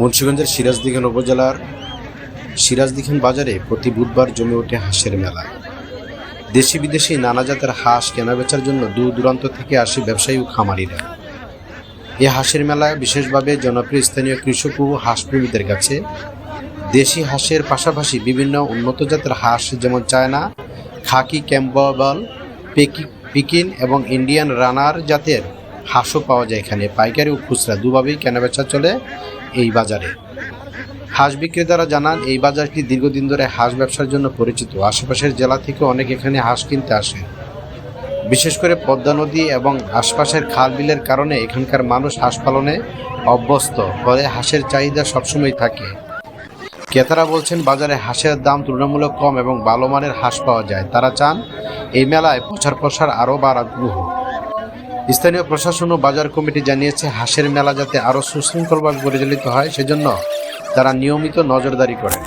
মুন্সিগঞ্জের সিরাজদিখান উপজেলার সিরাজদিখান বাজারে প্রতি বুধবার জমে ওঠে হাঁসের মেলা। দেশি বিদেশি নানা জাতের হাঁস কেনাবেচার জন্য দূর দূরান্ত থেকে আসে ব্যবসায়ী ও খামারিরা। এই হাঁসের মেলা বিশেষভাবে জনপ্রিয় স্থানীয় কৃষক ও হাঁসপ্রেমীদের কাছে দেশি হাঁসের পাশাপাশি বিভিন্ন উন্নত জাতের হাঁস যেমন চায়না, খাকি ক্যাম্পবল পেকি পিকিন এবং ইন্ডিয়ান রানার জাতের হাঁসও পাওয়া যায় এখানে। পাইকারি ও খুচরা দুভাবেই কেনাবেচা চলে এই বাজারে। হাঁস বিক্রেতারা জানান, এই বাজারটি দীর্ঘদিন ধরে হাঁস ব্যবসার জন্য পরিচিত। আশেপাশের জেলা থেকে অনেক এখানে হাঁস কিনতে আসে। বিশেষ করে পদ্মা নদী এবং আশপাশের খাল বিলের কারণে এখানকার মানুষ হাঁস পালনে অভ্যস্ত, ফলে হাঁসের চাহিদা সবসময় থাকে। ক্রেতারা বলছেন, বাজারে হাঁসের দাম তুলনামূলক কম এবং ভালো মানের হাঁস পাওয়া যায়। তারা চান, এই মেলায় প্রচার প্রসার আরও হোক স্থানীয় প্রশাসন ও বাজার কমিটি জানিয়েছে, হাঁসের মেলা যাতে আরও সুশৃঙ্খলভাবে পরিচালিত হয়, সেজন্য তারা নিয়মিত নজরদারি করেন।